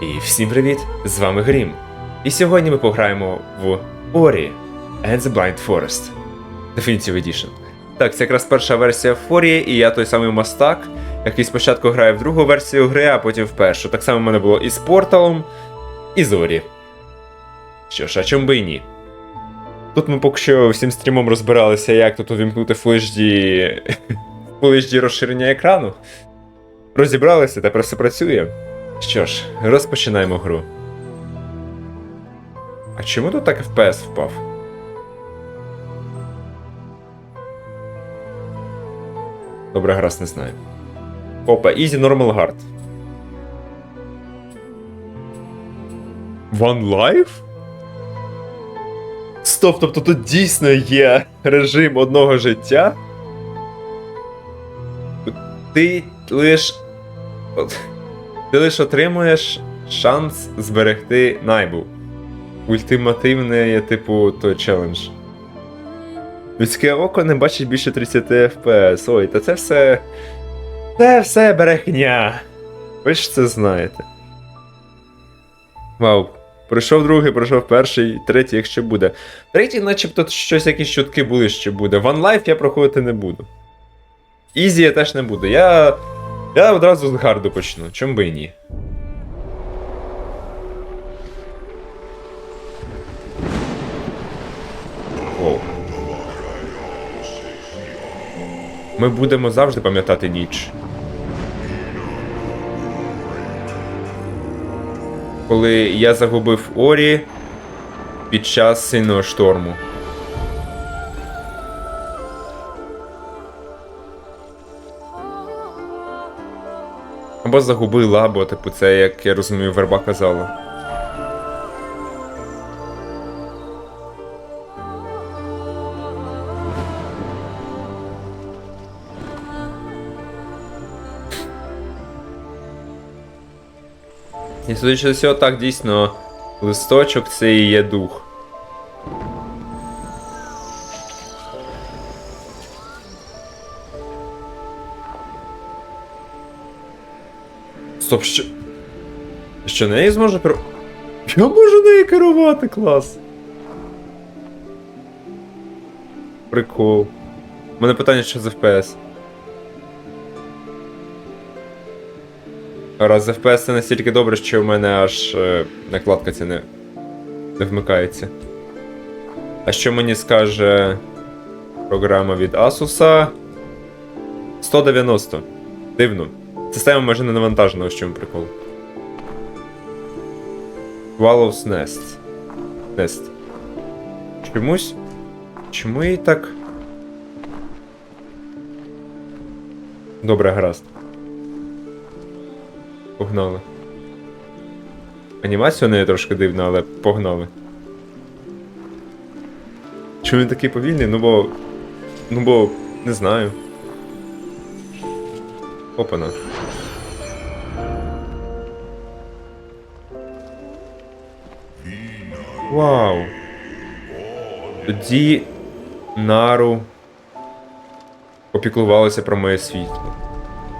І всім привіт! З вами Грім. І сьогодні ми пограємо в Ori and the Blind Forest Definitive Edition. Так, це якраз перша версія Форії, і я той самий мастак, який спочатку грає в другу версію гри, а потім в першу. Так само в мене було і з Порталом, і з Орі. Що ж, а чому би і ні? Тут ми поки що всім стрімом розбиралися, як тут увімкнути Full HD, розширення екрану. Розібралися, тепер все працює. Що ж, розпочинаємо гру. А чому тут так FPS впав? Добре, гаразд не знаю. Опа, Easy Normal Hard. One Life? Стоп, тобто тут дійсно є режим одного життя? Ти лиш. Ти лише отримуєш шанс зберегти найбу. Ультимативний типу, той челендж. Людське око не бачить більше 30 FPS. Ой, та це все. Це все брехня. Ви ж це знаєте. Вау. Пройшов другий, пройшов перший, третій, якщо буде. Третій, начебто, щось якісь чутки були, що буде. One Life я проходити не буду. Ізі я теж не буду. Я. Я одразу з гарду почну, чому би і ні. Оу. Ми будемо завжди пам'ятати ніч. Коли я загубив Орі під час сильного шторму. Або загубила, або, типу, це, як я розумію, верба казала. І судячи з цього, так дійсно листочок це і є дух. Стоп, що. Що неї зможе керу... Я можу неї керувати, клас. Прикол. У мене питання, що з FPS. Раз FPS це настільки добре, що в мене аж е, накладка ця не, не вмикається. А що мені скаже програма від Asus? 190. Дивно. Система майже не навантажена, ось чому прикол. Wallows Nest. Nest. Чомусь. Чому їй так. Добре, гаразд. Погнали. Анімація у неї трошки дивна, але погнали. Чому він такий повільний? Ну бо. Ну бо. не знаю. Опана. Вау. Тоді Нару опіклувалася про моє світло.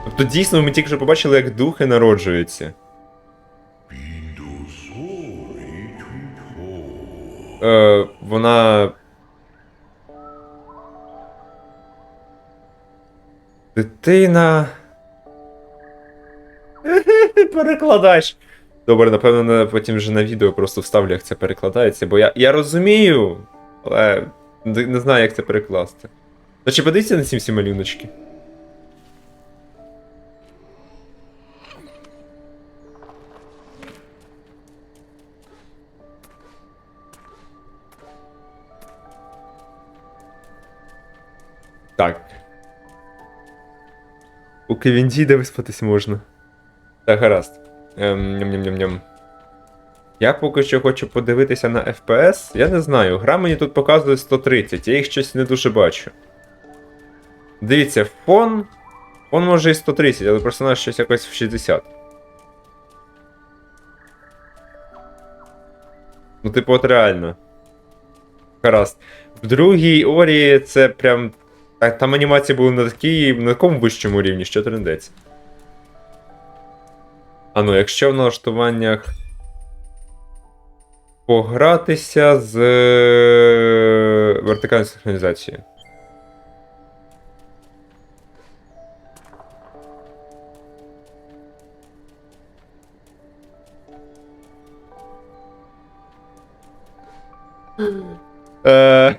Тобто дійсно ми тільки що побачили, як духи народжуються. Е, вона. Дитина. Перекладач. Добре, напевно, на- потім вже на відео просто вставлю, як це перекладається, бо я, я розумію, але не знаю, як це перекласти. Чи подивіться на ці всі малюночки? Так. Поки він дійде, виспатись можна. Так, гаразд. Ем, ням-ням-ням-ням. Я поки що хочу подивитися на FPS. Я не знаю, гра мені тут показує 130, я їх щось не дуже бачу. Дивіться, фон. Фон може і 130, але персонаж щось якось в 60. Ну, типу, от реально. Гаразд. В другій Орі це прям. та- Там анімації були на такій, на такому вищому рівні, що трендець. А ну, якщо в налаштуваннях погратися з вертикальною синхронізацією. Е,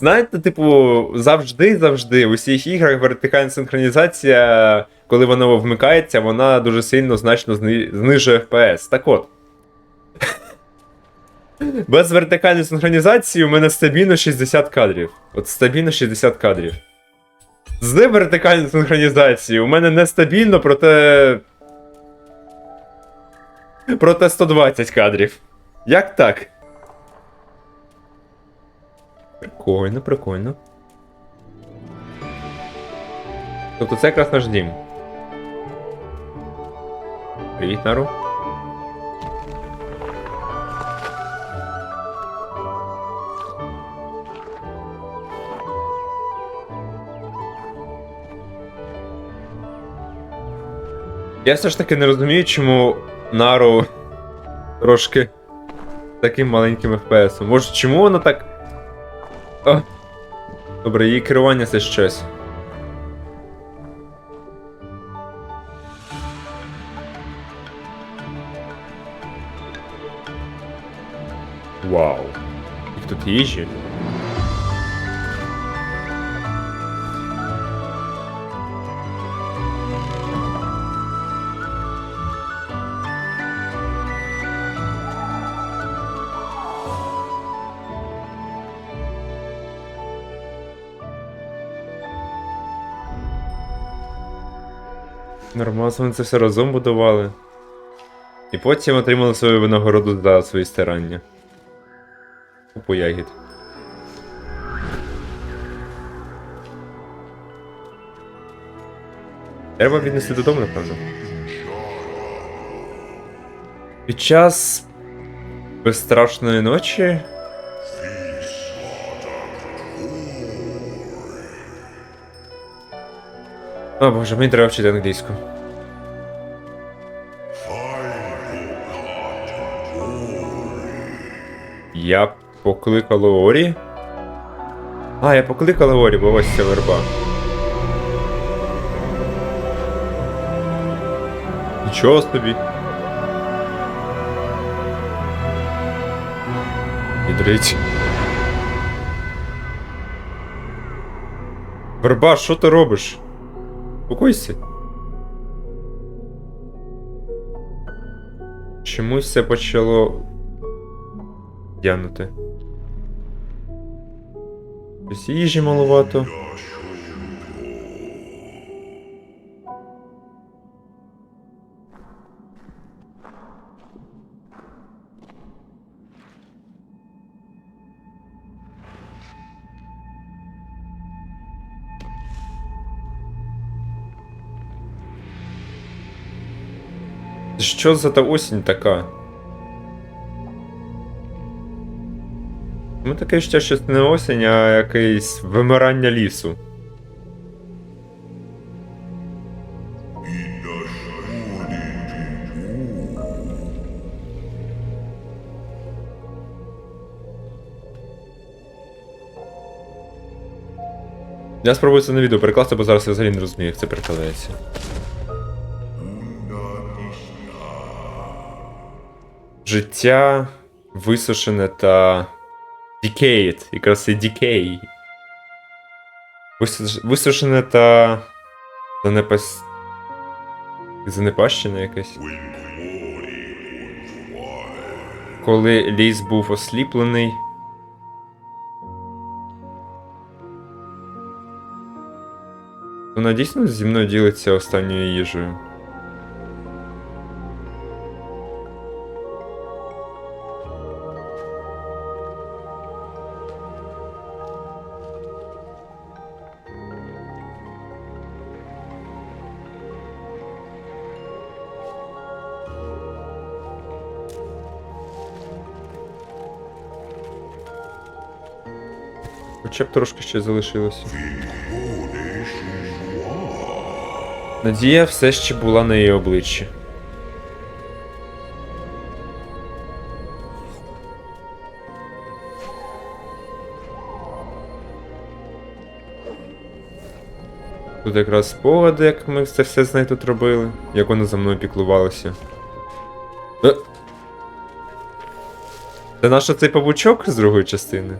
знаєте, типу, завжди, завжди у всіх іграх вертикальна синхронізація, коли вона вмикається, вона дуже сильно значно зни- знижує FPS. Так от. Без вертикальної синхронізації у мене стабільно 60 кадрів. От стабільно 60 кадрів. З вертикальною синхронізацією у мене нестабільно, проте. Проте 120 кадрів. Як так? Прикольно, прикольно. Тобто це якраз наш дім. Привіт, Нару. Я все ж таки не розумію, чому Нару трошки таким маленьким FPS. Може, чому вона так. О. Добре, її керування це щось. Вау. Їх тут їжі. Нормально вони це все разом будували. І потім отримали свою винагороду за свої старання. Купу ягід. Треба віднести додому, напевно. Під час безстрашної ночі. О боже, мені треба вчити англійську. Я покликала Орі. А, я покликала Орі, бо ось ця верба. Нічого собі. Ідрить. Верба, що ти робиш? Спокойся. Чомусь все почало тягнути. Ось їжі маловато. Що за та осінь така? Ну таке ще щось не осінь, а якесь вимирання лісу. Я спробую це на відео перекласти, бо зараз я взагалі не розумію, як це перекладається. Життя висушене та. Decayed, якраз і decay. Висуш- Висушене та. Занепас... Занепащене якесь. Коли ліс був осліплений. Вона дійсно зі мною ділиться останньою їжею. Хоча б трошки ще залишилося. Надія все ще була на її обличчі. Тут якраз спогади, як ми це все з нею тут робили, як вона за мною піклувалася. Е. Це наш цей павучок з другої частини?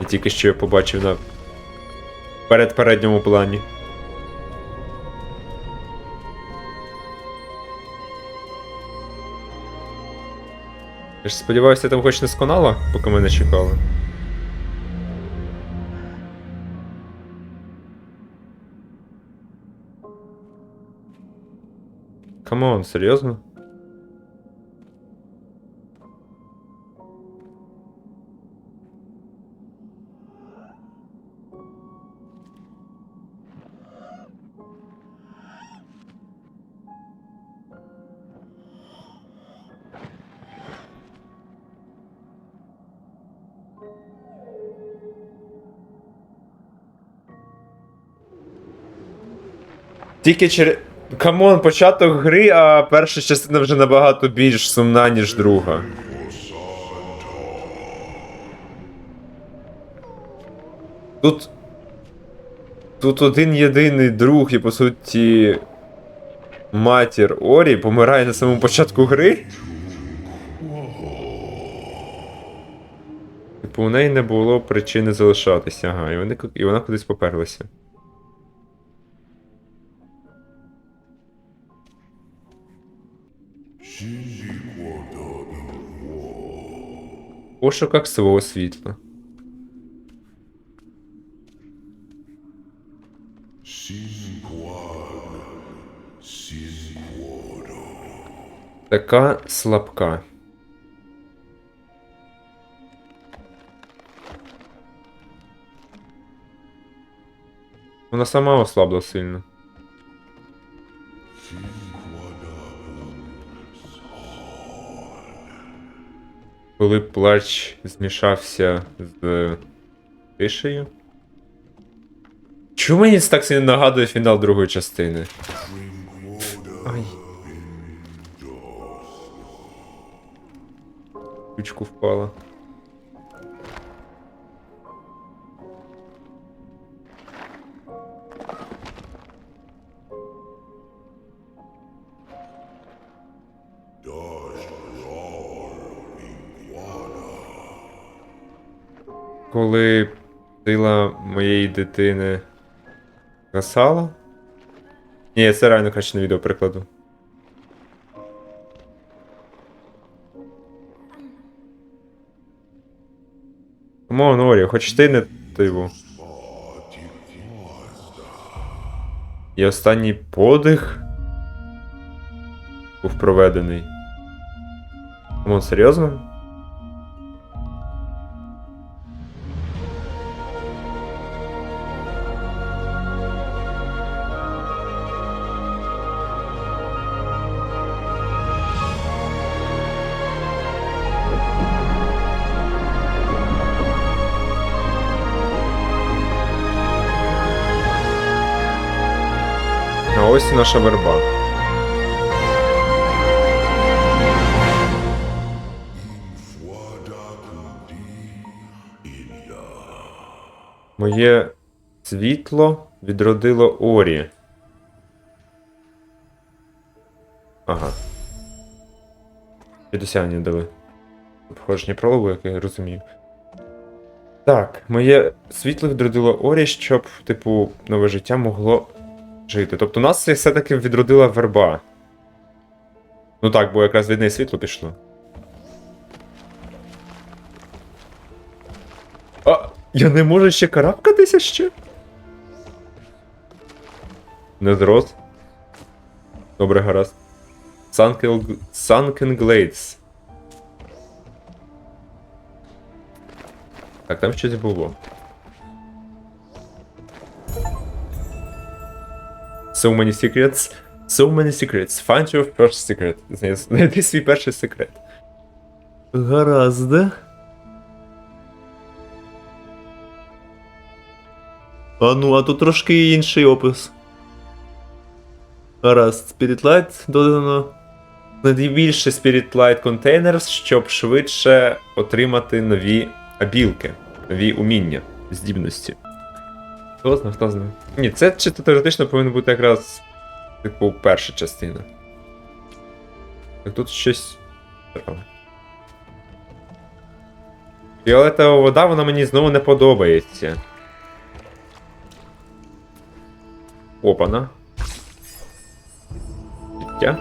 І тільки що я побачив на передпередньому плані. Я ж сподіваюся, там хоч не сконала, поки мене чекали. Камон, серйозно? Тільки через. Камон, початок гри, а перша частина вже набагато більш сумна, ніж друга. Тут. Тут один єдиний друг і по суті. Матір Орі помирає на самому початку гри. Типу, у неї не було причини залишатися, ага, і, вони, і вона кудись поперлася. Пошуках свого світла. Така слабка. Вона сама ослабла сильно. Коли плач змішався з тишею. Чому мені так сильно нагадує фінал другої частини? Ай. Ключку впала. Коли сила моєї дитини гасала? Ні, це реально краще на відео прикладу. Камон, Орі, хоч ти не тиву. І останній подих був проведений. Камон, серйозно? Наша верба. Моє світло відродило Орі. Ага. І дали. Походження прологу, як я розумію. Так, моє світло відродило Орі, щоб, типу, нове життя могло жити. Тобто нас все-таки відродила верба. Ну так, бо якраз від неї світло пішло. А, я не можу ще карабкатися ще? Не зрос. Добре, гаразд. Sunken, Sunken Glades. Так, там щось було. So many secrets. So many secrets. Find your first secret. Знай- Знайди свій перший секрет. Гаразд. А ну, а тут трошки інший опис. Гаразд, Light додано. Знайди більше Spirit Light Containers, щоб швидше отримати нові абілки, нові уміння, здібності. Хто знає, хто знає. Ні, це чисто теоретично повинна бути якраз, типу, перша частина. Так тут щось. Фіолетова вода, вона мені знову не подобається. Опана. Життя.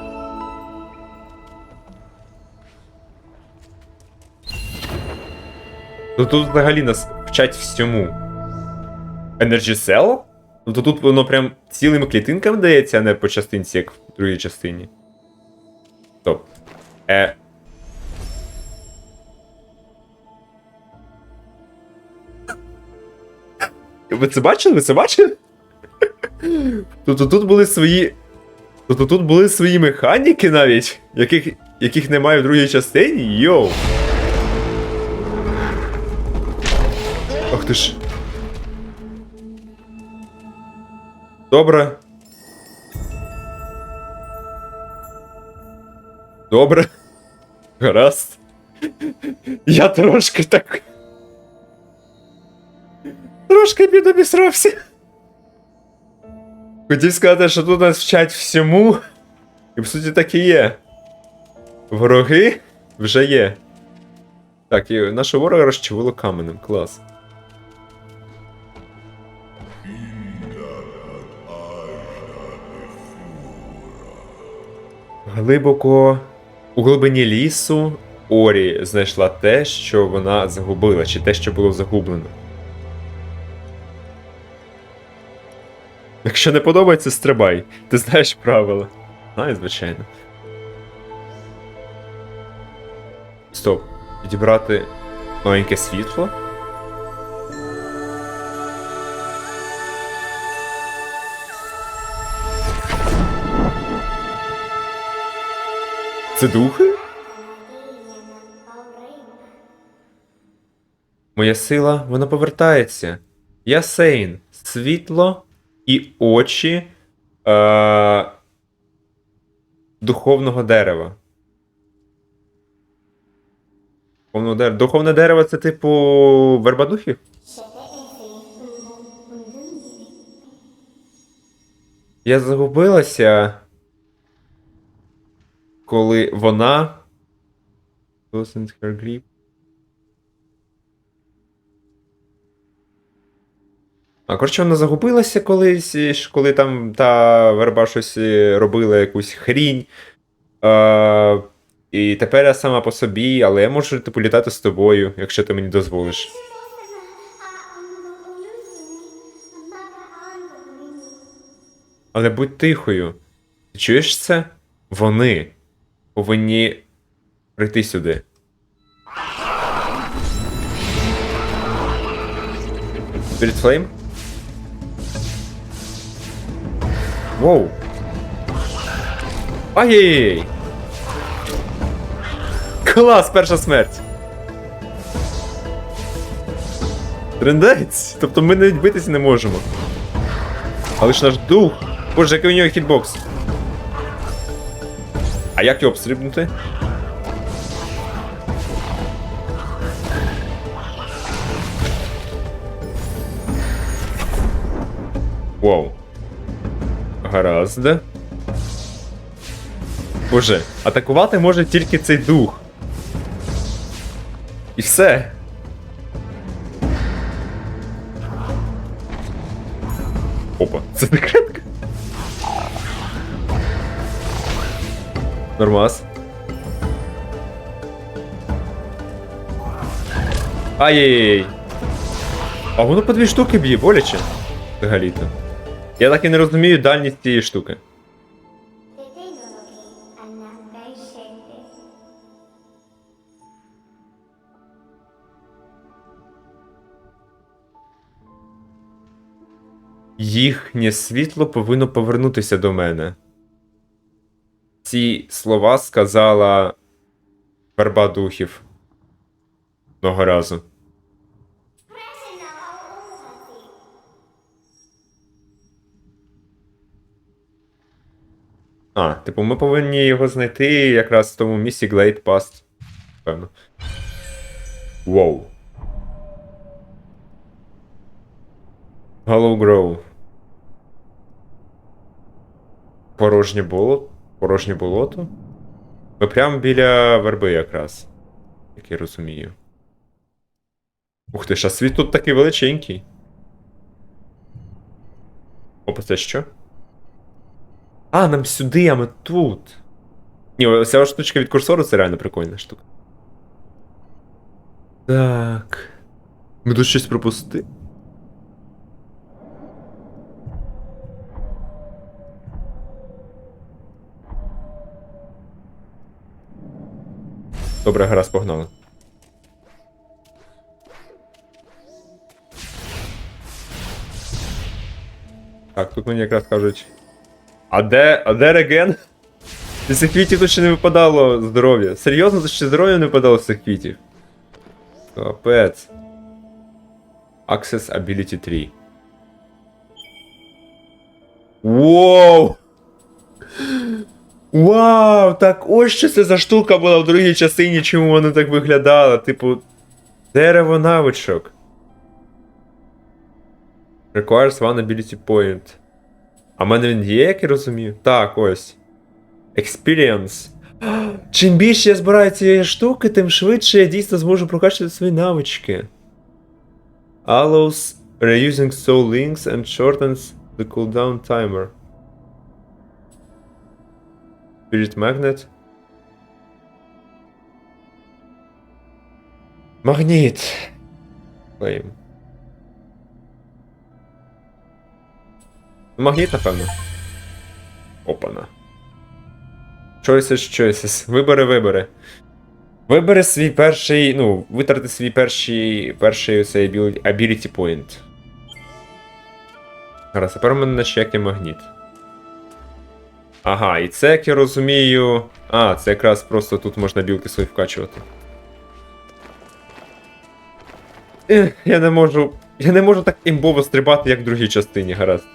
Ну тут взагалі нас вчать всьому. Energy Cell? Ну то тут воно прям цілими клітинками дається, а не по частинці, як в другій частині. Стоп. Е. Ви це бачили? Ви це бачили? Тобто тут були свої. Тобто тут були свої механіки навіть, яких, яких немає в другій частині? Йоу. Ах ти ж. Добре. Добре. Гаразд. Я трошки так. Трошки підобісрався. Хотів сказати, що тут нас вчать всьому. І в суті так і є. Вороги вже є. Так, і нашого ворога розчавило каменем. Клас. Глибоко у глибині лісу Орі знайшла те, що вона загубила, чи те, що було загублено. Якщо не подобається, стрибай. Ти знаєш правила. Знаю, звичайно. Стоп. Підібрати маленьке світло. Це духи? Моя сила, вона повертається. Я Сейн. Світло і очі е- духовного дерева. Духовного дерева. Духовне дерево це типу вербадухів? Я загубилася, коли вона. А коротше, вона загубилася колись, коли там та верба щось е, робила якусь хрінь. Е, і тепер я сама по собі, але я можу типу літати з тобою, якщо ти мені дозволиш. Але будь тихою. Ти чуєш це? Вони повинні прийти сюди. Spirit Flame? Воу. Ай-яй-яй! Клас, перша смерть! Трендець! Тобто ми навіть битися не можемо. Але ж наш дух. Боже, який у нього хітбокс. Як його обстрибнути? Вау. Гаразд. Боже, атакувати може тільки цей дух. І все. Нормас. Ай-яй-яй. А воно по дві штуки б'є, боляче. Взагалі-то. Я так і не розумію дальність цієї штуки. Їхнє світло повинно повернутися до мене. Ці слова сказала верба духів одного разу. А, типу, ми повинні його знайти якраз в тому місці Glade Past. Певно. Воу. Hollow Grove. Порожнє болото. Порожнє болото. Ми прямо біля верби якраз. Як я розумію. Ух ти ж, а світ тут такий величенький. Опа, це що? А, нам сюди, а ми тут. Ні, оця штучка від курсору це реально прикольна штука. Так. Ми тут щось пропустили. Добре, гаразд, погнали. Так, тут мені якраз кажуть. А де. А де реген? З цих квітів тут ще не випадало здоров'я. Серйозно, тут ще здоров'я не випадало з цих квітів. Капець. Access Ability 3. Воу! Вау! Так ось що це за штука була в другій частині, чому вона так виглядала. Типу. Дерево навичок. Requires one ability point. А в мене він є, як я розумію? Так, ось. Experience. Чим більше я збираю цієї штуки, тим швидше я дійсно зможу прокачувати свої навички. Allows reusing soul links and shortens the cooldown timer. Spirit Magnet. Магніт. Клейм. Магніт, напевно. Опана. Choices, choices. Вибери, вибери. Вибери свій перший. Ну, витрати свій перший. Перший цей ability point. Гаразд, тепер у мене на чекі магніт. Ага, і це, як я розумію. А, це якраз просто тут можна білки свої вкачувати. Я не можу. Я не можу так імбово стрибати, як в другій частині, гаразд.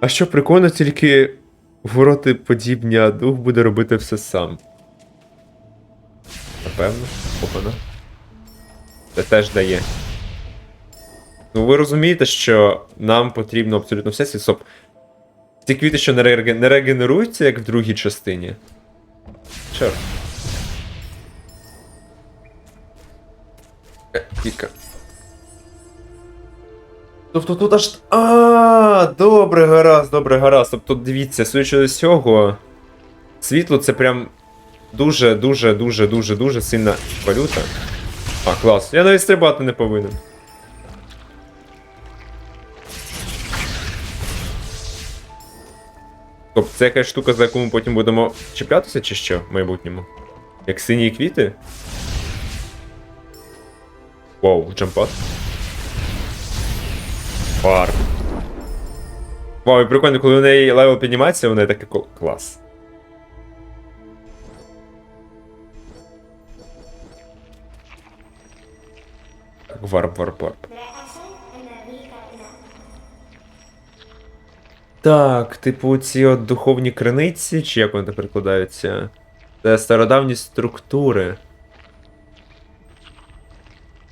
А що прикольно, тільки вороти подібні, а дух буде робити все сам. Напевно, опана. Це теж дає. Ну, ви розумієте, що нам потрібно абсолютно все щоб ті квіти, що не, реге- не регенеруються, як в другій частині. Чорт. Е, Квітка. Тобто тут аж. А, добре, гаразд, добре, гаразд. Тобто, дивіться, судячи з цього, світло це прям дуже, дуже, дуже, дуже, дуже сильна валюта. А, клас. Я навіть стрибати не повинен. Тобто це якась штука, за яку ми потім будемо чіплятися, чи що в майбутньому? Як сині квіти? Вау, джампад. Фар. Вау, і прикольно, коли у неї левел піднімається, у неї кол- клас. Так, варп, варп, варп. Так, типу, ці от духовні криниці, чи як вони так перекладаються? Це стародавні структури.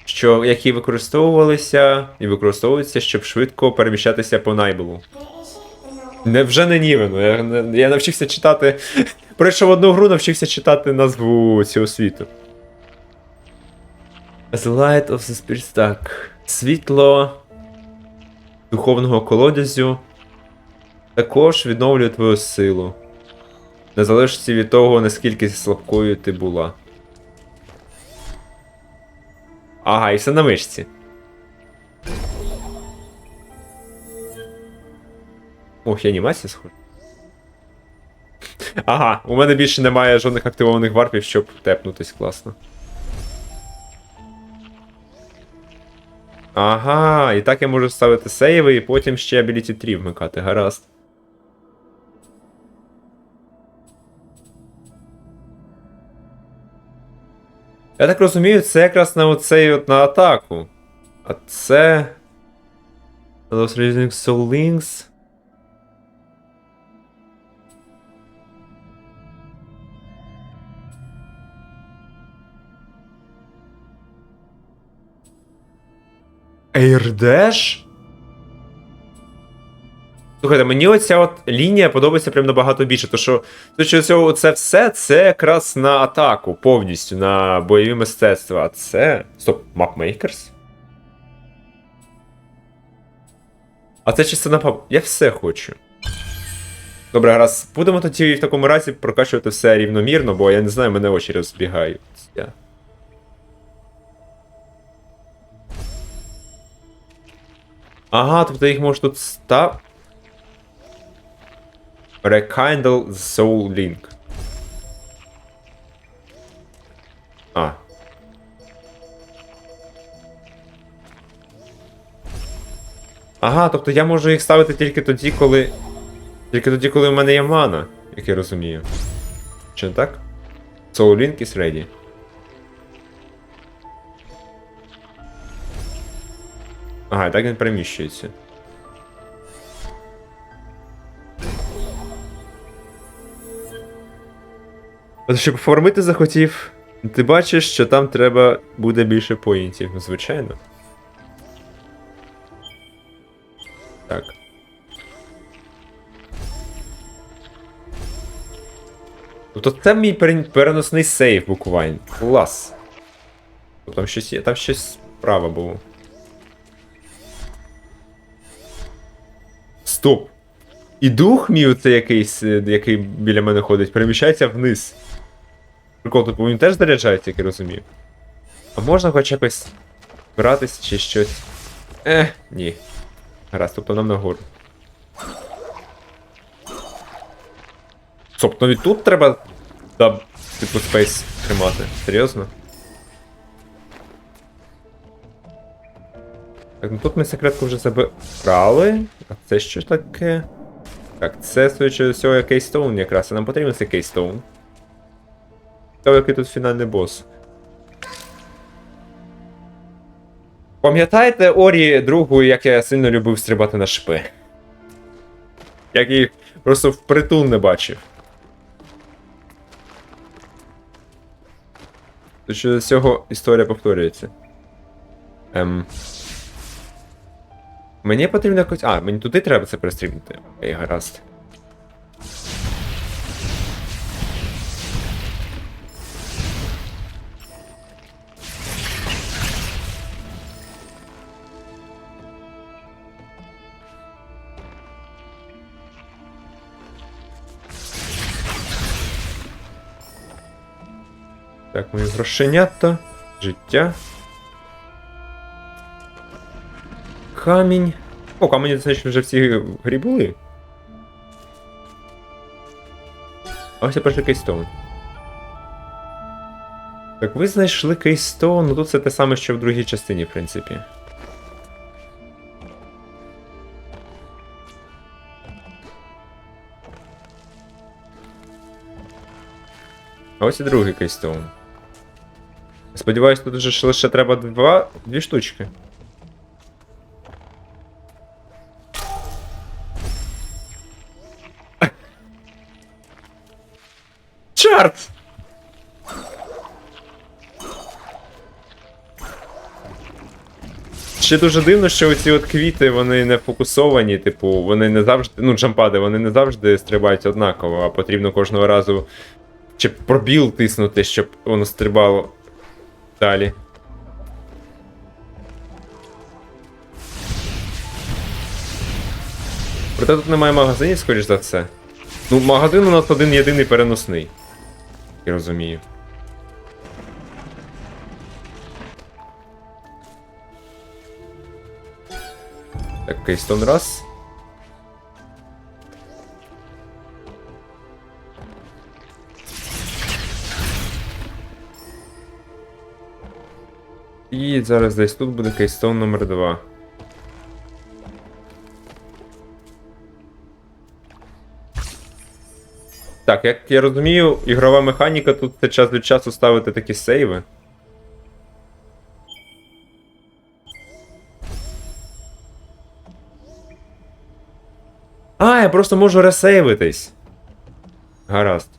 Що, які використовувалися і використовуються, щоб швидко переміщатися по найбелу. Не вже не Нівену. Я, я навчився читати. Пройшов одну гру, навчився читати назву цього світу. The Light of the Spirit так. Світло духовного колодязю також відновлює твою силу. Незалежно від того, наскільки слабкою ти була. Ага, і все на мишці. Ох, і анімація схожа. Ага, у мене більше немає жодних активованих варпів, щоб тепнутись класно. Ага, і так я можу ставити сейви і потім ще Ability 3 вмикати, гаразд. Я так розумію, це якраз на оцей от на атаку. А це. Those Rising Soul Links. Ейрдеш? Слухайте, мені оця от лінія подобається прям набагато більше, тому що то, цього це все це якраз на атаку повністю, на бойові мистецтва. А це. Стоп, мапмейкерс? А це чисто на пап. Я все хочу. Добре, гаразд, будемо тоді в такому разі прокачувати все рівномірно, бо я не знаю, мене очі розбігають. Ага, тобто їх може тут став. Rekindle Soul Link. А. Ага, тобто я можу їх ставити тільки тоді, коли. Тільки тоді, коли в мене є мана, як я розумію. Чи не так? Soul Link is ready. Ага, і так він переміщується. От щоб оформити захотів, ти бачиш, що там треба буде більше поінтів, ну звичайно. Так. Тобто це мій переносний сейф буквально. Клас. Тобто Там щось є, там щось справа було. Стоп. І дух мій оце якийсь, е, який біля мене ходить, переміщається вниз. Прикол, типу він теж заряджається, як я розумію. А можна хоч якось братись чи щось. Ех, ні. Гаразд, тобто нам нагору. Стоп, навіть тут треба. Да, типу спейс тримати. Серйозно? Так, ну тут ми секретку вже забрали. А це що таке? Так, це судячи всього кейстоун якраз, а нам потрібен цей кейстоун. Цікаво, який тут фінальний бос. Пам'ятаєте Орі другу, як я сильно любив стрибати на шипи? Як їх просто впритул не бачив. То що з цього історія повторюється. Ем. Мені потрібно якось. А, мені туди треба це перестрібнути. Окей, гаразд. Так, мої грошенята, життя. Камінь. О, камені, значить, вже всі в грі були. А ось я перший кейстоун. Так, ви знайшли кейстоун, ну тут це те саме, що в другій частині, в принципі. А ось і другий кейстоун. Сподіваюсь, тут вже лише треба два, дві штучки. Чорт! Ще дуже дивно, що оці от квіти, вони не фокусовані, типу, вони не завжди. Ну, джампади, вони не завжди стрибають однаково, а потрібно кожного разу чи пробіл тиснути, щоб воно стрибало далі. Проте тут немає магазинів, скоріш за все. Ну, магазин у нас один єдиний переносний. Я розумію. Так, кейстон раз. І зараз десь тут буде кейстон номер 2. Так, як я розумію, ігрова механіка тут це час від часу ставити такі сейви. А, я просто можу ресейвитись. Гаразд.